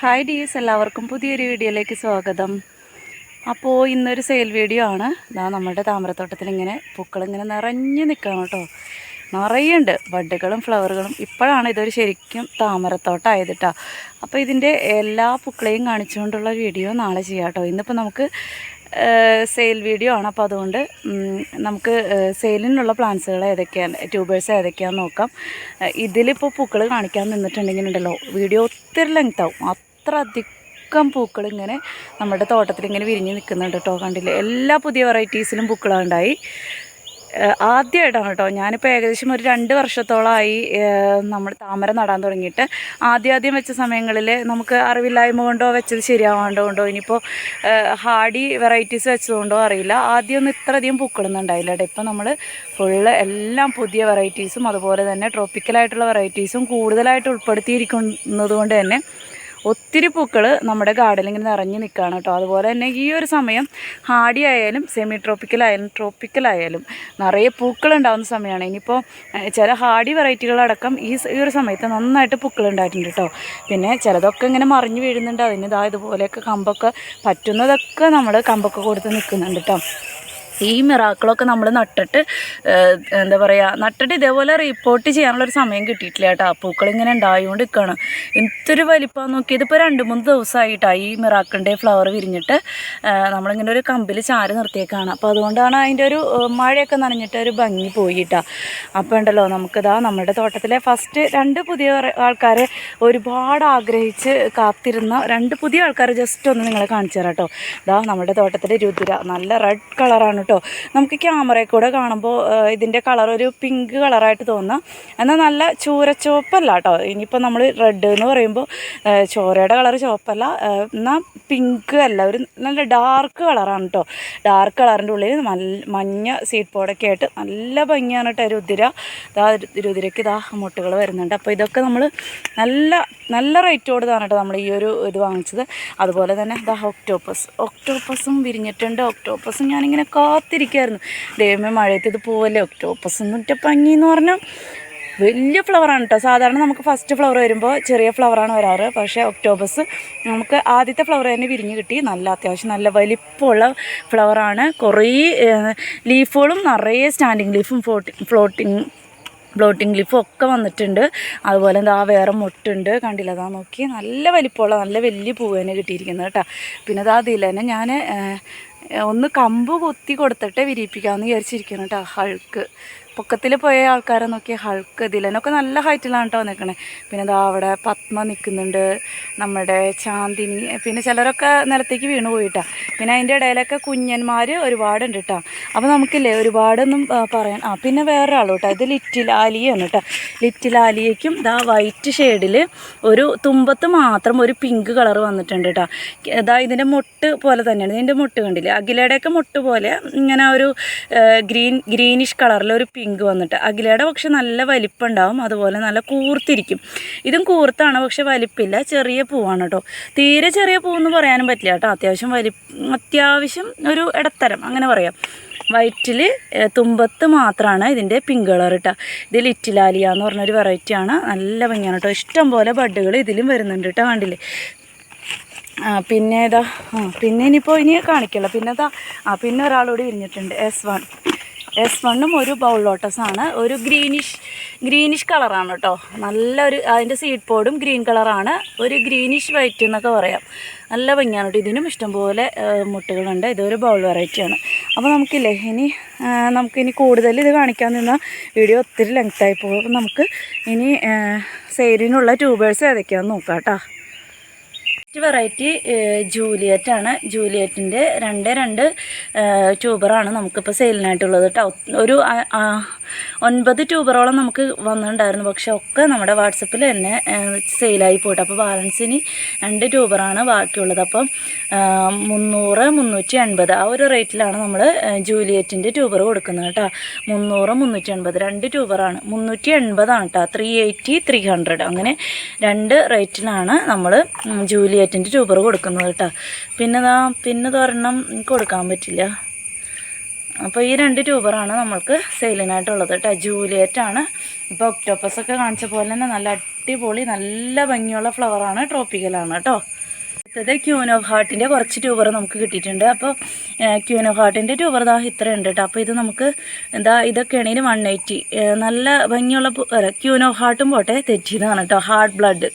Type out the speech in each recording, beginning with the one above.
Hi dears എല്ലാവർക്കും പുതിയൊരു വീഡിയോയിലേക്ക് സ്വാഗതം. അപ്പോൾ ഇന്നൊരു സെയിൽ വീഡിയോ ആണ്. ഇതാ നമ്മുടെ താമരത്തോട്ടത്തിൽ ഇങ്ങനെ പൂക്കളിങ്ങനെ നിറഞ്ഞു നിൽക്കണം കേട്ടോ. നിറയുണ്ട്. ബഡുകളും ഫ്ലവറുകളും ഇപ്പോഴാണ് ഇതൊരു ശരിക്കും താമരത്തോട്ടമായത് കേട്ടോ അപ്പോൾ ഇതിന്റെ എല്ലാ പൂക്കളെയും കാണിച്ചുകൊണ്ടുള്ള വീഡിയോ നാളെ ചെയ്യാം കേട്ടോ. ഇന്നിപ്പോൾ നമുക്ക് സെയിൽ വീഡിയോ ആണ്. അപ്പോൾ അതുകൊണ്ട് നമുക്ക് സെയിലിനുള്ള പ്ലാന്റ്സുകൾ ഏതൊക്കെയാണ് ട്യൂബേഴ്സ് ഏതൊക്കെയാണെന്ന് നോക്കാം. ഇതിലിപ്പോൾ പൂക്കൾ കാണിക്കാൻ നിന്നിട്ടുണ്ടെങ്കിൽ ഉണ്ടല്ലോ വീഡിയോ ഒത്തിരി ലെങ്ത് ആവും. അത്ര അധികം പൂക്കൾ ഇങ്ങനെ നമ്മുടെ തോട്ടത്തിൽ ഇങ്ങനെ വിരിഞ്ഞ് നിൽക്കുന്നുണ്ട് കേട്ടോ കണ്ടില്ലേ? എല്ലാ പുതിയ വെറൈറ്റീസിലും പൂക്കളുണ്ടായി ആദ്യമായിട്ടാണ് കേട്ടോ. ഞാനിപ്പോൾ ഏകദേശം ഒരു രണ്ട് വർഷത്തോളമായി നമ്മൾ താമര നടാൻ തുടങ്ങിയിട്ട്. ആദ്യം ആദ്യം വെച്ച സമയങ്ങളിൽ നമുക്ക് അറിവില്ലായ്മ കൊണ്ടോ വെച്ചത് ശരിയാവാണ്ടോ കൊണ്ടോ ഇനിയിപ്പോൾ ഹാർഡി വെറൈറ്റീസ് വെച്ചതുകൊണ്ടോ അറിയില്ല. ആദ്യമൊന്നും ഇത്രയധികം പൂക്കളൊന്നും ഉണ്ടായില്ല കേട്ടോ. ഇപ്പം നമ്മൾ ഫുള്ള് എല്ലാം പുതിയ വെറൈറ്റീസും അതുപോലെ തന്നെ ട്രോപ്പിക്കലായിട്ടുള്ള വെറൈറ്റീസും കൂടുതലായിട്ട് ഉൾപ്പെടുത്തിയിരിക്കുന്നത് കൊണ്ട് തന്നെ ഒത്തിരി പൂക്കൾ നമ്മുടെ ഗാർഡനിൽ ഇങ്ങനെ നിറഞ്ഞു നിൽക്കുകയാണ് കേട്ടോ. അതുപോലെ തന്നെ ഈ ഒരു സമയം ഹാഡി ആയാലും സെമി ട്രോപ്പിക്കലായാലും ട്രോപ്പിക്കലായാലും നിറയെ പൂക്കൾ ഉണ്ടാകുന്ന സമയമാണ്. ഇനിയിപ്പോൾ ചില ഹാഡി വെറൈറ്റികളടക്കം ഈ ഈ ഒരു സമയത്ത് നന്നായിട്ട് പൂക്കൾ ഉണ്ടായിട്ടുണ്ട് കേട്ടോ. പിന്നെ ചിലതൊക്കെ ഇങ്ങനെ മറിഞ്ഞു വീഴുന്നുണ്ട്. അതിന് ഇതാ ഇതുപോലെയൊക്കെ കമ്പൊക്കെ പറ്റുന്നതൊക്കെ നമ്മൾ കമ്പൊക്കെ കൊടുത്ത് നിൽക്കുന്നുണ്ട് കേട്ടോ. ഈ മിറാക്കളൊക്കെ നമ്മൾ നട്ടിട്ട് എന്താ പറയുക നട്ടിട്ട് ഇതേപോലെ റിപ്പോർട്ട് ചെയ്യാനുള്ളൊരു സമയം കിട്ടിയിട്ടില്ല കേട്ടോ. പൂക്കൾ ഇങ്ങനെ ഉണ്ടായിക്കൊണ്ട് നിൽക്കുകയാണ് എന്തൊരു വലിപ്പം നോക്കി ഇതിപ്പോൾ രണ്ട് മൂന്ന് ദിവസമായിട്ടാണ് ഈ മിറാക്കിന്റെ ഫ്ലവർ വിരിഞ്ഞിട്ട് നമ്മളിങ്ങനെ ഒരു കമ്പിൽ ചാരി നിർത്തിയേക്കാണ്. അപ്പോൾ അതുകൊണ്ടാണ് അതിന്റെ ഒരു മഴയൊക്കെ നനഞ്ഞിട്ട് ഒരു ഭംഗി പോയിട്ടാ. അപ്പോൾ ഉണ്ടല്ലോ നമുക്കിതാ നമ്മുടെ തോട്ടത്തിലെ ഫസ്റ്റ് രണ്ട് പുതിയ ആൾക്കാരെ ഒരുപാട് ആഗ്രഹിച്ച് കാത്തിരുന്ന രണ്ട് പുതിയ ആൾക്കാരെ ജസ്റ്റ് ഒന്ന് നിങ്ങളെ കാണിച്ചു തരാം കേട്ടോ. ഇതാ നമ്മുടെ തോട്ടത്തിലെ രുദ്ര. നല്ല റെഡ് കളറാണ് കേട്ടോ. നമുക്ക് ക്യാമറയിൽ കൂടെ കാണുമ്പോൾ ഇതിന്റെ കളർ ഒരു പിങ്ക് കളറായിട്ട് തോന്നുന്നു എന്നാൽ നല്ല ചൂരച്ചുവപ്പല്ല കേട്ടോ. ഇനിയിപ്പോൾ നമ്മൾ റെഡ് എന്ന് പറയുമ്പോൾ ചോരയുടെ കളർ ചുവപ്പല്ല. എന്നാൽ പിങ്ക് അല്ല ഒരു നല്ല ഡാർക്ക് കളറാണ് കേട്ടോ. ഡാർക്ക് കളറിന്റെ ഉള്ളിൽ മഞ്ഞ സീഡ് പോഡൊക്കെ ആയിട്ട് നല്ല ഭംഗിയാണ് കേട്ടോ രുതിര ഇതാ രുതിരയ്ക്ക് ഇതാ മുട്ടുകൾ വരുന്നുണ്ട്. അപ്പോൾ ഇതൊക്കെ നമ്മൾ നല്ല നല്ല റേറ്റ് കൊടുത്താണ് കേട്ടോ നമ്മൾ ഈ ഒരു ഇത് വാങ്ങിച്ചത്. അതുപോലെ തന്നെ ഇതാ ഒക്ടോപ്പസ് ഒക്ടോപ്പസും വിരിഞ്ഞിട്ടുണ്ട്. ഒക്ടോപ്പസും ഞാനിങ്ങനെ കാത്തിരിക്കുമായിരുന്നു ദൈവമേ മഴയത്ത് ഇത് പോവല്ലേ? ഒക്ടോപ്പസ് എന്നിട്ട് ഭംഗി എന്ന് പറഞ്ഞാൽ വലിയ ഫ്ലവറാണ് കേട്ടോ സാധാരണ നമുക്ക് ഫസ്റ്റ് ഫ്ലവർ വരുമ്പോൾ ചെറിയ ഫ്ലവറാണ് വരാറ്. പക്ഷേ ഒക്ടോബസ് നമുക്ക് ആദ്യത്തെ ഫ്ലവർ തന്നെ വിരിഞ്ഞ് കിട്ടി. നല്ല അത്യാവശ്യം നല്ല വലിപ്പമുള്ള ഫ്ലവറാണ് കുറേ ലീഫുകളും നിറയെ സ്റ്റാൻഡിങ് ലീഫും ഫ്ലോട്ടിങ് ഫ്ലോട്ടിങ് ഫ്ലോട്ടിങ് ലീഫും ഒക്കെ വന്നിട്ടുണ്ട്. അതുപോലെ എന്താ വേറെ മുട്ടുണ്ട്. കണ്ടില്ല? അതാ നോക്കി നല്ല വലിപ്പമുള്ള നല്ല വലിയ പൂവ് തന്നെ കിട്ടിയിരിക്കുന്നത് കേട്ടോ പിന്നെ അതാ അതിൽ തന്നെ ഞാൻ ഒന്ന് കമ്പ് കൊത്തി കൊടുത്തിട്ട് വിരിയിപ്പിക്കാമെന്ന് വിചാരിച്ചിരിക്കുന്നു കേട്ടോ ഹൾക്ക് പൊക്കത്തിൽ പോയ ആൾക്കാരെ നോക്കിയ ഹൾക്ക് ഇതിലനൊക്കെ നല്ല ഹൈറ്റിലാണ് കേട്ടോ നിൽക്കണേ പിന്നെ ഇതാ അവിടെ പത്മ നിൽക്കുന്നുണ്ട് നമ്മുടെ ചാന്ദിനി പിന്നെ ചിലരൊക്കെ നിലത്തേക്ക് വീണ് പോയിട്ടാ. പിന്നെ അതിന്റെ ഇടയിലൊക്കെ കുഞ്ഞന്മാർ ഒരുപാടുണ്ട് കേട്ടോ അപ്പോൾ നമുക്കില്ലേ ഒരുപാടൊന്നും പറയാൻ ആ പിന്നെ വേറൊരാൾ കേട്ടോ ഇത് ലിറ്റിൽ ആലിയാണ് കേട്ടോ ലിറ്റിൽ ആലിയയ്ക്കും ഇതാ വൈറ്റ് ഷെയ്ഡിൽ ഒരു തുമ്പത്ത് മാത്രം ഒരു പിങ്ക് കളർ വന്നിട്ടുണ്ട് കേട്ടോ ഇതാ ഇതിന്റെ മുട്ട് പോലെ തന്നെയാണ്. ഇതിന്റെ മുട്ട് കണ്ടില്ലേ? അഖിലയുടെയൊക്കെ മുട്ട് പോലെ ഇങ്ങനെ ഒരു ഗ്രീൻ ഗ്രീനിഷ് കളറിൽ ഒരു പിങ്ക് വന്നിട്ട്. അഖിലയുടെ പക്ഷെ നല്ല വലിപ്പുണ്ടാവും. അതുപോലെ നല്ല കൂർത്തിരിക്കും. ഇതും കൂർത്താണ് പക്ഷെ വലിപ്പില്ല. ചെറിയ പൂവാണ് കേട്ടോ തീരെ ചെറിയ പൂവെന്ന് പറയാനും പറ്റില്ല കേട്ടോ അത്യാവശ്യം വലി അത്യാവശ്യം ഒരു ഇടത്തരം അങ്ങനെ പറയാം. വയറ്റിൽ തുമ്പത്ത് മാത്രമാണ് ഇതിന്റെ പിങ്ക് കളർ ഇട്ട. ഇത് ലിറ്റിലാലിയ എന്ന് പറഞ്ഞൊരു വെറൈറ്റിയാണ് നല്ല ഭംഗിയാണ് കേട്ടോ ഇഷ്ടം പോലെ ബഡുകൾ ഇതിലും വരുന്നുണ്ട് കേട്ടോ കണ്ടില്ലേ? പിന്നെ ഇതാ പിന്നെ ഇനിയിപ്പോൾ ഇനി കാണിക്കില്ല. പിന്നെ ഇതാ ആ പിന്നെ ഒരാളോട് വിരിഞ്ഞിട്ടുണ്ട്. എസ് വൺ എസ് വണ്ണും ഒരു ബൗൾ ലോട്ടസാണ് ഒരു ഗ്രീനിഷ് ഗ്രീനിഷ് കളറാണ് കേട്ടോ നല്ലൊരു അതിന്റെ സീഡ് പോഡും ഗ്രീൻ കളറാണ് ഒരു ഗ്രീനിഷ് വൈറ്റ് എന്നൊക്കെ പറയാം. നല്ല ഭംഗിയാണ് കേട്ടോ ഇതിനും ഇഷ്ടംപോലെ മുട്ടുകളുണ്ട്. ഇതൊരു ബൗൾ വെറൈറ്റിയാണ് അപ്പോൾ നമുക്കില്ലേ ഇനി നമുക്കിനി കൂടുതൽ ഇത് കാണിക്കാൻ നിന്ന വീഡിയോ ഒത്തിരി ലെങ്ത്തായി പോകും. നമുക്ക് ഇനി സെയിലിനുള്ള ട്യൂബേഴ്സ് ഏതൊക്കെയാണെന്ന് നോക്കാം കേട്ടോ ഫസ്റ്റ് വെറൈറ്റി ജൂലിയറ്റ് ആണ് ജൂലിയറ്റിന്റെ രണ്ട് രണ്ട് ട്യൂബറാണ് നമുക്കിപ്പോൾ സെയിലിനായിട്ടുള്ളത് കേട്ടോ. ഒരു ഒൻപത് ട്യൂബറോളം നമുക്ക് വന്നിട്ടുണ്ടായിരുന്നു. പക്ഷെ ഒക്കെ നമ്മുടെ വാട്സപ്പിൽ തന്നെ സെയിലായി പോയിട്ട്. അപ്പോൾ ബാലൻസിന് രണ്ട് ട്യൂബറാണ് ബാക്കിയുള്ളത്. അപ്പം മുന്നൂറ് മുന്നൂറ്റി എൺപത് ആ ഒരു റേറ്റിലാണ് നമ്മൾ ജൂലിയറ്റിന്റെ ട്യൂബർ കൊടുക്കുന്നത് കേട്ടോ. മുന്നൂറ് മുന്നൂറ്റി എൺപത് രണ്ട് ട്യൂബറാണ്. മുന്നൂറ്റി എൺപതാണ് കേട്ടോ. Three eighty three hundred. അങ്ങനെ രണ്ട് റേറ്റിലാണ് നമ്മൾ ജൂലിയറ്റിന്റെ ട്യൂബർ കൊടുക്കുന്നത് കേട്ടോ. പിന്നെ ദാ പിന്നെ ഒരെണ്ണം കൊടുക്കാൻ പറ്റില്ല. അപ്പോൾ ഈ രണ്ട് ട്യൂബറാണ് നമ്മൾക്ക് സെയിലിനായിട്ടുള്ളത് കേട്ടോ. ജൂലിയറ്റ് ആണ് ഇപ്പോൾ ഒക്ടോപ്പസ് ഒക്കെ കാണിച്ച പോലെ തന്നെ നല്ല അടിപൊളി നല്ല ഭംഗിയുള്ള ഫ്ലവറാണ് ട്രോപ്പിക്കലാണ് കേട്ടോ. അടുത്തത് ക്യൂനോ ഹാർട്ടിന്റെ കുറച്ച് ട്യൂബർ നമുക്ക് കിട്ടിയിട്ടുണ്ട്. അപ്പോൾ ക്യൂനോ ഹാർട്ടിന്റെ ട്യൂബർ ഇതാ ഇത്രയുണ്ട് കേട്ടോ. അപ്പോൾ ഇത് നമുക്ക് എന്താ ഇതൊക്കെ ആണെങ്കിൽ വൺ എയ്റ്റി. നല്ല ഭംഗിയുള്ള ക്യൂൻ ഓഫ് ഹാർട്ടും പോട്ടെ തെറ്റിയതാണ് കേട്ടോ. Heart blood.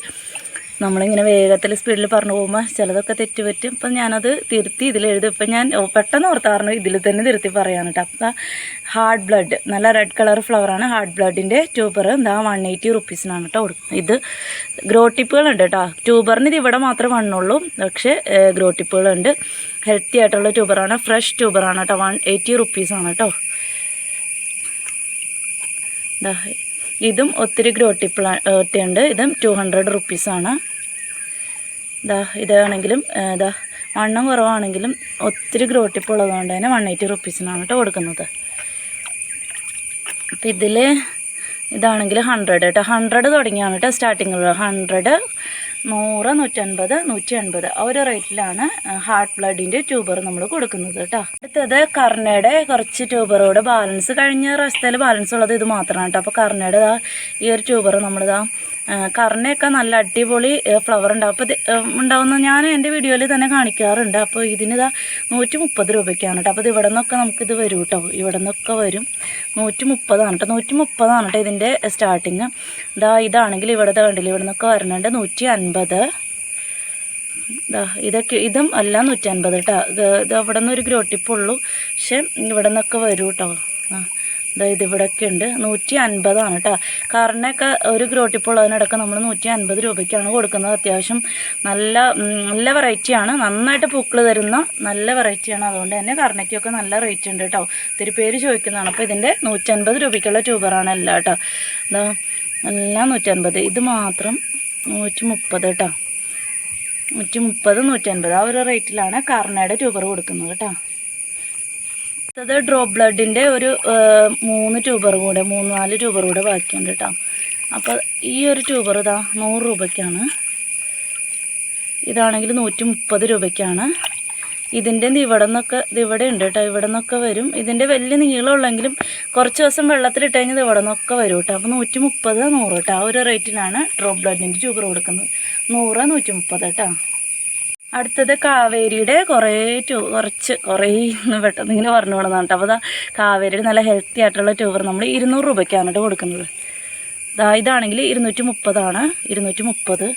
നമ്മളിങ്ങനെ വേഗത്തിൽ സ്പീഡിൽ പറഞ്ഞു പോകുമ്പോൾ ചിലതൊക്കെ തെറ്റുപറ്റും അപ്പം ഞാനത് തിരുത്തി ഇതിലെഴുതും ഇപ്പം ഞാൻ പെട്ടെന്ന് ഓർത്താറുണ്ട് ഇതിൽ തന്നെ തിരുത്തി പറയാണ് കേട്ടോ അപ്പം ഹാർട്ട് ബ്ലഡ് നല്ല റെഡ് കളർ ഫ്ലവറാണ് ഹാർഡ് ബ്ലഡിന്റെ ട്യൂബർ എന്താ വൺ എയ്റ്റി റുപ്പീസിനാണ് കേട്ടോ ഇത് ഗ്രോ ടിപ്പുകളുണ്ട് കേട്ടോ ട്യൂബറിന് ഇത് ഇവിടെ മാത്രമേ വണ്ണുള്ളൂ. പക്ഷേ ഗ്രോ ടിപ്പുകളുണ്ട് ഹെൽത്തി ആയിട്ടുള്ള ട്യൂബറാണ് ഫ്രഷ് ട്യൂബറാണ് കേട്ടോ വൺ എയ്റ്റി റുപ്പീസാണ് കേട്ടോ ദാ ഇതും ഒത്തിരി ഗ്രോട്ടി പ്ലാ ഉണ്ട് ഇതും ടു ഹൺഡ്രഡ് റുപ്പീസാണ് ഇതാ ഇതാണെങ്കിലും ഇതാ വണ്ണം കുറവാണെങ്കിലും ഒത്തിരി ഗ്രോട്ടിപ്പ് ഉള്ളതുകൊണ്ട് തന്നെ വൺ എയ്റ്റി റുപ്പീസിനാണ് കേട്ടോ കൊടുക്കുന്നത്. അപ്പം ഇതിൽ ഇതാണെങ്കിൽ ഹൺഡ്രഡ് കേട്ടോ ഹൺഡ്രഡ് തുടങ്ങിയാണ് കേട്ടോ സ്റ്റാർട്ടിങ് ഹൺഡ്രഡ് നൂറ് നൂറ്റൻപത് നൂറ്റി എൺപത് ആ ഒരു റേറ്റിലാണ് ഹാർട്ട് ബ്ലഡിന്റെ ട്യൂബർ നമ്മൾ കൊടുക്കുന്നത് കേട്ടോ അടുത്തത് കർണയുടെ കുറച്ച് ട്യൂബറോട് ബാലൻസ് കഴിഞ്ഞ റസ്റ്റയിൽ ബാലൻസ് ഉള്ളത് ഇത് മാത്രമാണ് കേട്ടോ അപ്പോൾ കർണയുടെ ഈ ഒരു ട്യൂബർ നമ്മളിതാ കർണയൊക്കെ നല്ല അടിപൊളി ഫ്ലവർ ഉണ്ടാവും അപ്പോൾ ഉണ്ടാവുന്ന ഞാൻ എന്റെ വീഡിയോയിൽ തന്നെ കാണിക്കാറുണ്ട്. അപ്പോൾ ഇതിനിതാ നൂറ്റി മുപ്പത് രൂപയ്ക്കാണ് കേട്ടോ അപ്പോൾ ഇത് ഇവിടെ നിന്നൊക്കെ നമുക്കിത് വരും കേട്ടോ ഇവിടെ നിന്നൊക്കെ വരും. നൂറ്റി മുപ്പതാണ് കേട്ടോ നൂറ്റി മുപ്പതാണ് കേട്ടോ ഇതിന്റെ സ്റ്റാർട്ടിങ് ഇതാ ഇതാണെങ്കിൽ ഇവിടെ കണ്ടില്ല ഇവിടെ നിന്നൊക്കെ വരുന്നുണ്ട് നൂറ്റി അൻപത് ഇതാ ഇതൊക്കെ ഇതും അല്ല നൂറ്റി അൻപത് കേട്ടോ ഇത് ഇത് അവിടെ നിന്ന് ഒരു ഗ്രോട്ടിപ്പുള്ളൂ പക്ഷെ ഇവിടെ നിന്നൊക്കെ വരും കേട്ടോ ഒക്കെ ഇവിടെയൊക്കെ ഉണ്ട് നൂറ്റി അൻപതാണ് കേട്ടോ കാറിനൊക്കെ ഒരു ഗ്രോട്ടിപ്പുള്ളതിനടക്കം നമ്മൾ നൂറ്റി അൻപത് രൂപയ്ക്കാണ് കൊടുക്കുന്നത്. അത്യാവശ്യം നല്ല നല്ല വെറൈറ്റിയാണ്. നന്നായിട്ട് പൂക്കൾ തരുന്ന നല്ല വെറൈറ്റിയാണ്. അതുകൊണ്ട് തന്നെ കർണയ്ക്കൊക്കെ നല്ല റേറ്റ് ഉണ്ട് കേട്ടോ ഒത്തിരി പേര് ചോദിക്കുന്നതാണ്. അപ്പോൾ ഇതിന്റെ നൂറ്റൻപത് രൂപയ്ക്കുള്ള ട്യൂബറാണ് എല്ലാം കേട്ടോ എന്താ എല്ലാം നൂറ്റൻപത് ഇത് മാത്രം നൂറ്റി മുപ്പത് കേട്ടോ നൂറ്റി മുപ്പത് നൂറ്റൻപത് ആ ഒരു റേറ്റിലാണ് കർണയുടെ ട്യൂബർ കൊടുക്കുന്നത് കേട്ടോ അടുത്തത് ഡ്രോപ്പ് ബ്ലഡിന്റെ ഒരു മൂന്ന് ട്യൂബർ കൂടെ മൂന്ന് നാല് ട്യൂബർ കൂടെ ബാക്കിയുണ്ട് കേട്ടോ അപ്പോൾ ഈ ഒരു ട്യൂബർ ഇതാ നൂറ് രൂപയ്ക്കാണ്. ഇതാണെങ്കിൽ നൂറ്റി മുപ്പത് രൂപയ്ക്കാണ്. ഇതിന്റെ ഇവിടെ നിന്നൊക്കെ ഇവിടെ ഉണ്ട് കേട്ടോ ഇവിടെ നിന്നൊക്കെ വരും. ഇതിന്റെ വലിയ നീളമുള്ളെങ്കിലും കുറച്ച് ദിവസം വെള്ളത്തിലിട്ട് കഴിഞ്ഞാൽ ഇവിടെ നിന്നൊക്കെ വരും കേട്ടോ അപ്പോൾ നൂറ്റി മുപ്പത് നൂറ് കേട്ടോ ആ ഒരു റേറ്റിനാണ് ഡ്രോപ്പ് ബ്ലഡിന്റെ ട്യൂബർ കൊടുക്കുന്നത്. നൂറ് നൂറ്റി മുപ്പത് കേട്ടോ അടുത്തത് കാവേരിയുടെ കുറേ ട്യൂ കുറച്ച് കുറേ ഇന്ന് പെട്ടെന്ന് ഇങ്ങനെ പറഞ്ഞു പോകണമെന്നാണ് കേട്ടോ. അപ്പോൾ അതാ കാവേരിയുടെ നല്ല ഹെൽത്തി ആയിട്ടുള്ള ട്യൂബർ നമ്മൾ ഇരുന്നൂറ് രൂപയ്ക്കാണ് കേട്ടോ കൊടുക്കുന്നത്. ഇതാ ഇതാണെങ്കിൽ ഇരുന്നൂറ്റി മുപ്പതാണ് ഇരുന്നൂറ്റി മുപ്പത്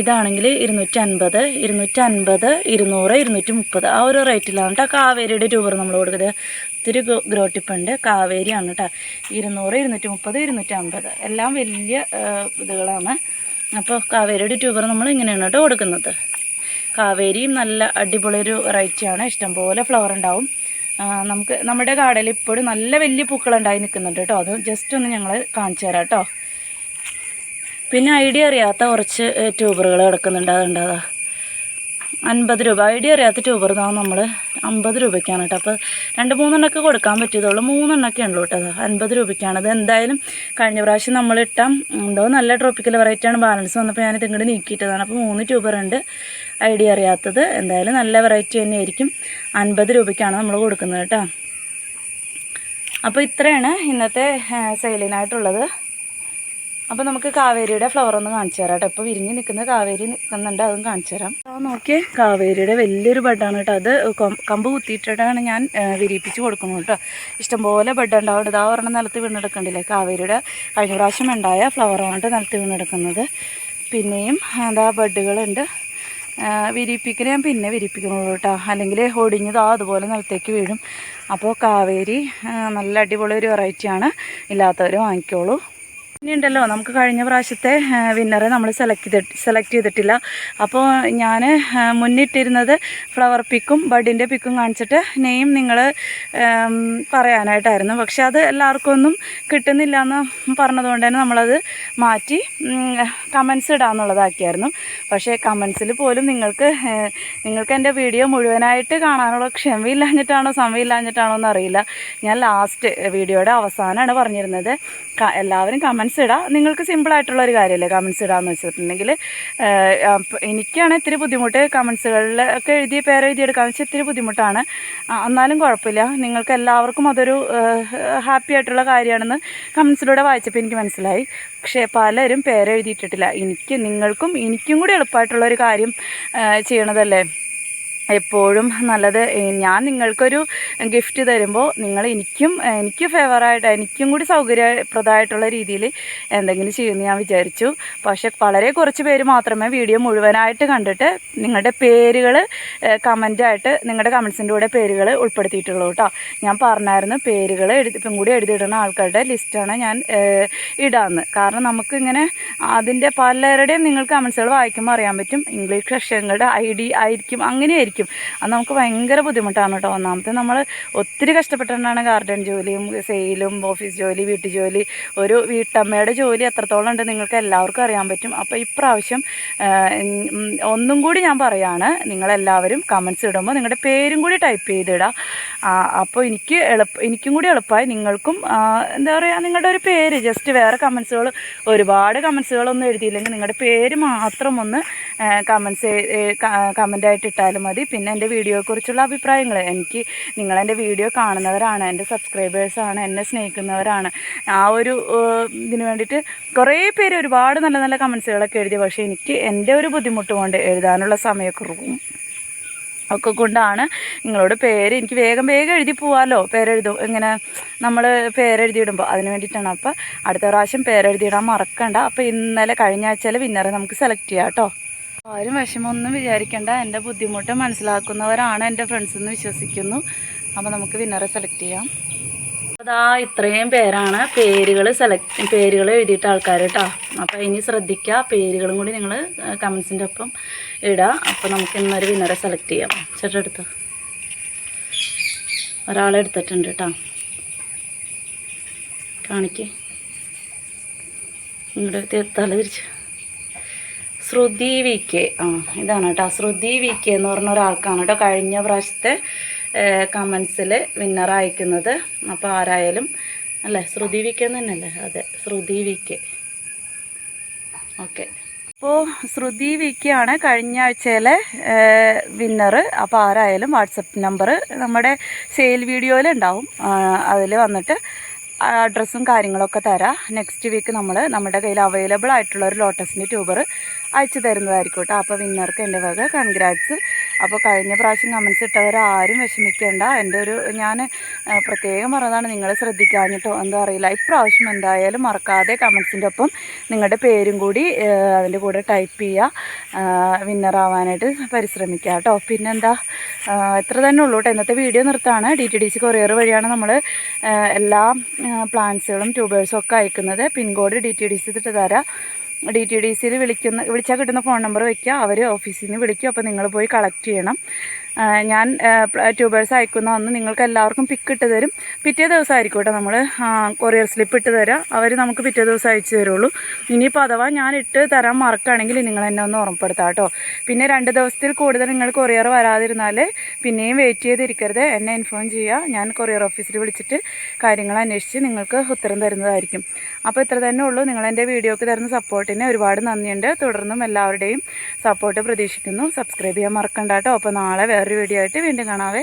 ഇതാണെങ്കിൽ ഇരുന്നൂറ്റി അൻപത് ഇരുന്നൂറ്റി അൻപത് ഇരുന്നൂറ് ഇരുന്നൂറ്റി മുപ്പത് ആ ഒരു റേറ്റിലാണ് കേട്ടോ കാവേരിയുടെ ട്യൂബർ നമ്മൾ കൊടുക്കുന്നത്. ഒത്തിരി ഗ്രോട്ടിപ്പുണ്ട് കാവേരിയാണ് കേട്ടോ. ഇരുന്നൂറ് ഇരുന്നൂറ്റി മുപ്പത് ഇരുന്നൂറ്റി അൻപത് എല്ലാം വലിയ ഇതുകളാണ്. അപ്പോൾ കാവേരിയുടെ ട്യൂബർ നമ്മൾ ഇങ്ങനെയാണ് കേട്ടോ കൊടുക്കുന്നത്. കാവേരിയും നല്ല അടിപൊളി ഒരു വെറൈറ്റിയാണ്. ഇഷ്ടംപോലെ ഫ്ലവർ ഉണ്ടാവും. നമുക്ക് നമ്മുടെ ഗാർഡനിൽ ഇപ്പോഴും നല്ല വലിയ പൂക്കളുണ്ടായി നിൽക്കുന്നുണ്ട് കേട്ടോ. അത് ജസ്റ്റ് ഒന്ന് ഞങ്ങൾ കാണിച്ചു തരാം കേട്ടോ. പിന്നെ ഐഡിയ അറിയാത്ത കുറച്ച് ട്യൂബറുകൾ കിടക്കുന്നുണ്ട്. അതുണ്ട് അതാ അൻപത് രൂപ. ഐഡിയ അറിയാത്ത ട്യൂബർ ഇതാ നമ്മൾ അമ്പത് രൂപയ്ക്കാണ് കേട്ടോ. അപ്പോൾ രണ്ട് മൂന്നെണ്ണമൊക്കെ കൊടുക്കാൻ പറ്റിയതുള്ളൂ മൂന്നെണ്ണമൊക്കെ ഉള്ളൂ കേട്ടോ അൻപത് രൂപയ്ക്കാണ്. അത് എന്തായാലും കഴിഞ്ഞ പ്രാവശ്യം നമ്മളിട്ട എന്തോ നല്ല ട്രോപ്പിക്കൽ വെറൈറ്റിയാണ് ബാലൻസ് വന്നപ്പോൾ ഞാനിത് ഇങ്ങോട്ട് നീക്കിയിട്ടതാണ്. അപ്പോൾ മൂന്ന് ട്യൂബർ ഉണ്ട്. ഐഡിയ അറിയാത്തത് എന്തായാലും നല്ല വെറൈറ്റി തന്നെയായിരിക്കും അൻപത് രൂപയ്ക്കാണ് നമ്മൾ കൊടുക്കുന്നത് കേട്ടോ. അപ്പോൾ ഇത്രയാണ് ഇന്നത്തെ സെയിലിനായിട്ടുള്ളത് അപ്പോൾ നമുക്ക് കാവേരിയുടെ ഫ്ലവർ ഒന്ന് കാണിച്ചു തരാം കേട്ടോ. ഇപ്പോൾ വിരിഞ്ഞ് നിൽക്കുന്ന കാവേരി നിൽക്കുന്നുണ്ട് അതും കാണിച്ചു തരാം. നോക്കിയേ കാവേരിയുടെ വലിയൊരു ബഡാണ് കേട്ടോ അത്. കമ്പ് കുത്തിയിട്ടിട്ടാണ് ഞാൻ വിരിയിപ്പിച്ചു കൊടുക്കുന്നത് കേട്ടോ. ഇഷ്ടംപോലെ ബഡ് ഉണ്ടാവുന്നുണ്ട് ഇതാ ഒരെണ്ണം നിലത്ത് വീണെടുക്കണ്ടില്ലേ? കാവേരിയുടെ കഴിഞ്ഞ പ്രാവശ്യം ഉണ്ടായ ഫ്ലവറാണ് നിലത്ത് വീണെടുക്കുന്നത്. പിന്നെയും എന്താ ബഡുകളുണ്ട്. വിരിയിപ്പിക്കൽ ഞാൻ പിന്നെ വിരിപ്പിക്കുന്നുള്ളൂ കേട്ടോ. അല്ലെങ്കിൽ ഒടിഞ്ഞതോ അതുപോലെ നിലത്തേക്ക് വീഴും. അപ്പോൾ കാവേരി നല്ല അടിപൊളി ഒരു വെറൈറ്റിയാണ് ഇല്ലാത്തവർ വാങ്ങിക്കോളൂ. ഇനി ഉണ്ടല്ലോ നമുക്ക് കഴിഞ്ഞ പ്രാവശ്യത്തെ വിന്നറെ നമ്മൾ സെലക്ട് ചെയ്തിട്ട് സെലക്ട് ചെയ്തിട്ടില്ല. അപ്പോൾ ഞാൻ മുന്നിട്ടിരുന്നത് ഫ്ലവർ പിക്കും ബഡിന്റെ പിക്കും കാണിച്ചിട്ട് നെയിം നിങ്ങൾ പറയാനായിട്ടായിരുന്നു. പക്ഷെ അത് എല്ലാവർക്കും ഒന്നും കിട്ടുന്നില്ല എന്ന് പറഞ്ഞതുകൊണ്ട് തന്നെ നമ്മളത് മാറ്റി കമൻസ് ഇടാമെന്നുള്ളതാക്കിയായിരുന്നു പക്ഷേ കമൻസിൽ പോലും നിങ്ങൾക്ക് നിങ്ങൾക്ക് എന്റെ വീഡിയോ മുഴുവനായിട്ട് കാണാനുള്ള ക്ഷമയില്ലാഞ്ഞിട്ടാണോ സമയമില്ലാഞ്ഞിട്ടാണോ എന്നറിയില്ല. ഞാൻ ലാസ്റ്റ് വീഡിയോയുടെ അവസാനമാണ് പറഞ്ഞിരുന്നത്. എല്ലാവരും കമൻസ് കമൻസ് ഇടാം. നിങ്ങൾക്ക് സിമ്പിളായിട്ടുള്ള ഒരു കാര്യമല്ലേ കമൻസ് ഇടാന്ന് വെച്ചിട്ടുണ്ടെങ്കിൽ എനിക്കാണ് ഇത്തിരി ബുദ്ധിമുട്ട് കമൻസുകളിലൊക്കെ എഴുതിയ പേര് എഴുതിയെടുക്കാന്ന് വെച്ചാൽ ഇത്തിരി ബുദ്ധിമുട്ടാണ്. എന്നാലും കുഴപ്പമില്ല. നിങ്ങൾക്ക് എല്ലാവർക്കും അതൊരു ഹാപ്പി ആയിട്ടുള്ള കാര്യമാണെന്ന് കമൻസിലൂടെ വായിച്ചപ്പോൾ എനിക്ക് മനസ്സിലായി. പക്ഷേ പലരും പേരെഴുതിയിട്ടിട്ടില്ല എനിക്ക് നിങ്ങൾക്കും എനിക്കും കൂടി എളുപ്പമായിട്ടുള്ളൊരു കാര്യം ചെയ്യണതല്ലേ? എപ്പോഴും നല്ലത്. ഞാൻ നിങ്ങൾക്കൊരു ഗിഫ്റ്റ് തരുമ്പോൾ നിങ്ങൾ എനിക്കും എനിക്ക് ഫേവറായിട്ട് എനിക്കും കൂടി സൗകര്യപ്രദമായിട്ടുള്ള രീതിയിൽ എന്തെങ്കിലും ചെയ്യുമെന്ന് ഞാൻ വിചാരിച്ചു. പക്ഷെ വളരെ കുറച്ച് പേര് മാത്രമേ വീഡിയോ മുഴുവനായിട്ട് കണ്ടിട്ട് നിങ്ങളുടെ പേരുകൾ കമന്റായിട്ട് നിങ്ങളുടെ കമൻസിന്റെ കൂടെ പേരുകൾ ഉൾപ്പെടുത്തിയിട്ടുള്ളൂ കേട്ടോ. ഞാൻ പറഞ്ഞായിരുന്നു പേരുകൾ എഴുതി ഇപ്പം കൂടി എഴുതിയിടുന്ന ആൾക്കാരുടെ ലിസ്റ്റാണ് ഞാൻ ഇടാമെന്ന് കാരണം നമുക്ക് ഇങ്ങനെ അതിന്റെ പലരുടെയും നിങ്ങൾക്ക് കമൻസുകൾ വായിക്കുമ്പോൾ അറിയാൻ പറ്റും. ഇംഗ്ലീഷ് അക്ഷരങ്ങളുടെ ഐ ഡി ആയിരിക്കും അങ്ങനെയായിരിക്കും. അത് നമുക്ക് ഭയങ്കര ബുദ്ധിമുട്ടാണ് കേട്ടോ. ഒന്നാമത്തെ നമ്മൾ ഒത്തിരി കഷ്ടപ്പെട്ടുകൊണ്ടാണ് ഗാർഡൻ ജോലിയും സെയിലും ഓഫീസ് ജോലി വീട്ടു ജോലി. ഒരു വീട്ടമ്മയുടെ ജോലി എത്രത്തോളം ഉണ്ട് നിങ്ങൾക്ക് എല്ലാവർക്കും അറിയാൻ പറ്റും. അപ്പോൾ ഇപ്രാവശ്യം ഒന്നും കൂടി ഞാൻ പറയാണ്. നിങ്ങളെല്ലാവരും കമൻസ് ഇടുമ്പോൾ നിങ്ങളുടെ പേരും കൂടി ടൈപ്പ് ചെയ്തിടാം. അപ്പോൾ എനിക്ക് എളുപ്പ എനിക്കും കൂടി എളുപ്പമായി. നിങ്ങൾക്കും എന്താ പറയുക നിങ്ങളുടെ ഒരു പേര് ജസ്റ്റ് വേറെ കമൻസുകൾ ഒരുപാട് കമൻസുകളൊന്നും എഴുതിയില്ലെങ്കിൽ നിങ്ങളുടെ പേര് മാത്രം ഒന്ന് കമൻസ് കമന്റായിട്ട് ഇട്ടാലും മതി. പിന്നെ എന്റെ വീഡിയോയെക്കുറിച്ചുള്ള അഭിപ്രായങ്ങൾ. എനിക്ക് നിങ്ങളെന്റെ വീഡിയോ കാണുന്നവരാണ് എന്റെ സബ്സ്ക്രൈബേഴ്സാണ് എന്നെ സ്നേഹിക്കുന്നവരാണ്. ആ ഒരു ഇതിന് വേണ്ടിയിട്ട് കുറേ പേര് ഒരുപാട് നല്ല നല്ല കമൻസുകളൊക്കെ എഴുതി. പക്ഷേ എനിക്ക് എന്റെ ഒരു ബുദ്ധിമുട്ട് കൊണ്ട് എഴുതാനുള്ള സമയക്കുറവും ഒക്കെ കൊണ്ടാണ് നിങ്ങളോട് പേര് എനിക്ക് വേഗം വേഗം എഴുതി പോവാമല്ലോ പേരെഴുതും. ഇങ്ങനെ നമ്മൾ പേരെഴുതിയിടുമ്പോൾ അതിന് വേണ്ടിയിട്ടാണ്. അപ്പോൾ അടുത്ത പ്രാവശ്യം പേരെഴുതിയിടാൻ മറക്കണ്ട. അപ്പോൾ ഇന്നലെ കഴിഞ്ഞ ആഴ്ചയിൽ വിന്നറെ നമുക്ക് സെലക്ട് ചെയ്യാം കേട്ടോ. ആരും വിഷമമൊന്നും വിചാരിക്കേണ്ട. എന്റെ ബുദ്ധിമുട്ട് മനസ്സിലാക്കുന്നവരാണ് എന്റെ ഫ്രണ്ട്സ് എന്ന് വിശ്വസിക്കുന്നു. അപ്പോൾ നമുക്ക് വിന്നറെ സെലക്ട് ചെയ്യാം. അതാ ഇത്രയും പേരാണ് പേരുകൾ സെലക്ട് പേരുകൾ എഴുതിയിട്ട ആൾക്കാർ കേട്ടോ അപ്പോൾ ഇനി ശ്രദ്ധിക്കുക പേരുകളും കൂടി നിങ്ങൾ കമൻസിന്റെ ഒപ്പം ഇടുക അപ്പോൾ നമുക്ക് ഇന്നൊരു വിന്നറെ സെലക്ട് ചെയ്യാം. ചേട്ടൻ എടുത്ത്? ഒരാളെ എടുത്തിട്ടുണ്ട് കേട്ടോ കാണിക്കേ. ഇങ്ങോട്ട് തല തിരിച്ച്. ശ്രുതി വി കെ ആ ഇതാണ് കേട്ടോ. ശ്രുതി വി കെ എന്ന് പറഞ്ഞ ഒരാൾക്കാണ് കേട്ടോ കഴിഞ്ഞ പ്രാവശ്യത്തെ കമൻസിൽ വിന്നർ അയക്കുന്നത് അപ്പോൾ ആരായാലും അല്ലേ? ശ്രുതി വി കെ തന്നെയല്ലേ? അതെ ശ്രുതി വി കെ ഓക്കെ. അപ്പോൾ ശ്രുതി വി കെ ആണ് കഴിഞ്ഞ ആഴ്ചയിലെ വിന്നർ അപ്പോൾ ആരായാലും വാട്സപ്പ് നമ്പർ നമ്മുടെ സെയിൽ വീഡിയോയിലുണ്ടാവും അതിൽ വന്നിട്ട് അഡ്രസ്സും കാര്യങ്ങളൊക്കെ തരാം. നെക്സ്റ്റ് വീക്ക് നമ്മൾ നമ്മുടെ കയ്യിൽ അവൈലബിൾ ആയിട്ടുള്ള ഒരു ലോട്ടസിന്റെ ട്യൂബർ അയച്ചു തരുന്നതായിരിക്കും കേട്ടോ. അപ്പോൾ വിന്നർക്ക് എന്റെ വക കൺഗ്രാറ്റ്സ് അപ്പോൾ കഴിഞ്ഞ പ്രാവശ്യം കമൻസ് ഇട്ടവരാരും വിഷമിക്കേണ്ട. എന്റെ ഒരു ഞാൻ പ്രത്യേകം പറഞ്ഞതാണ് നിങ്ങളെ ശ്രദ്ധിക്കാഞ്ഞിട്ടോ എന്തോ അറിയില്ല. ഇപ്രാവശ്യം എന്തായാലും മറക്കാതെ കമൻസിന്റെ ഒപ്പം നിങ്ങളുടെ പേരും കൂടി അതിന്റെ കൂടെ ടൈപ്പ് ചെയ്യുക വിന്നറാവാനായിട്ട് പരിശ്രമിക്കുക കേട്ടോ പിന്നെന്താ എത്ര തന്നെ ഉള്ളൂ കേട്ടോ ഇന്നത്തെ video നിർത്താണ് D T D C courier വഴിയാണ് നമ്മൾ എല്ലാ പ്ലാന്റ്സുകളും ട്യൂബേഴ്സും ഒക്കെ അയക്കുന്നത്. Pincode D T D C ഇട്ട് തരാം. ഡി ടി ഡി സിയിൽ വിളിക്കുന്ന വിളിച്ചാൽ കിട്ടുന്ന ഫോൺ നമ്പർ വയ്ക്കുക അവർ ഓഫീസിൽ നിന്ന് വിളിക്കും. അപ്പോൾ നിങ്ങൾ പോയി കളക്ട് ചെയ്യണം. ഞാൻ ട്യൂബേഴ്സ് അയക്കുന്ന അന്ന് നിങ്ങൾക്ക് എല്ലാവർക്കും പിക്ക് ഇട്ട് തരും. പിറ്റേ ദിവസം ആയിരിക്കും കേട്ടോ നമ്മൾ കൊറിയർ സ്ലിപ്പ് ഇട്ട് തരാം. അവർ നമുക്ക് പിറ്റേ ദിവസം അയച്ചു തരുള്ളൂ. ഇനിയിപ്പോൾ അഥവാ ഞാൻ ഇട്ട് തരാൻ മറക്കുകയാണെങ്കിൽ നിങ്ങൾ എന്നെ ഒന്ന് ഓർമ്മപ്പെടുത്താം കേട്ടോ പിന്നെ രണ്ട് ദിവസത്തിൽ കൂടുതൽ നിങ്ങൾ കൊറിയർ വരാതിരുന്നാൽ പിന്നെയും വെയിറ്റ് ചെയ്തിരിക്കരുത്. എന്നെ ഇൻഫോം ചെയ്യുക ഞാൻ കൊറിയർ ഓഫീസിൽ വിളിച്ചിട്ട് കാര്യങ്ങൾ അന്വേഷിച്ച് നിങ്ങൾക്ക് ഉത്തരം തരുന്നതായിരിക്കും. അപ്പോൾ ഇത്ര തന്നെ ഉള്ളൂ. നിങ്ങളെന്റെ വീഡിയോക്ക് തരുന്ന സപ്പോർട്ടിന് ഒരുപാട് നന്ദിയുണ്ട്. തുടർന്നും എല്ലാവരുടെയും സപ്പോർട്ട് പ്രതീക്ഷിക്കുന്നു. സബ്സ്ക്രൈബ് ചെയ്യാൻ മറക്കണ്ട കേട്ടോ അപ്പോൾ നാളെ വേറൊരു വീഡിയോ ആയിട്ട് വീണ്ടും കാണാവേ.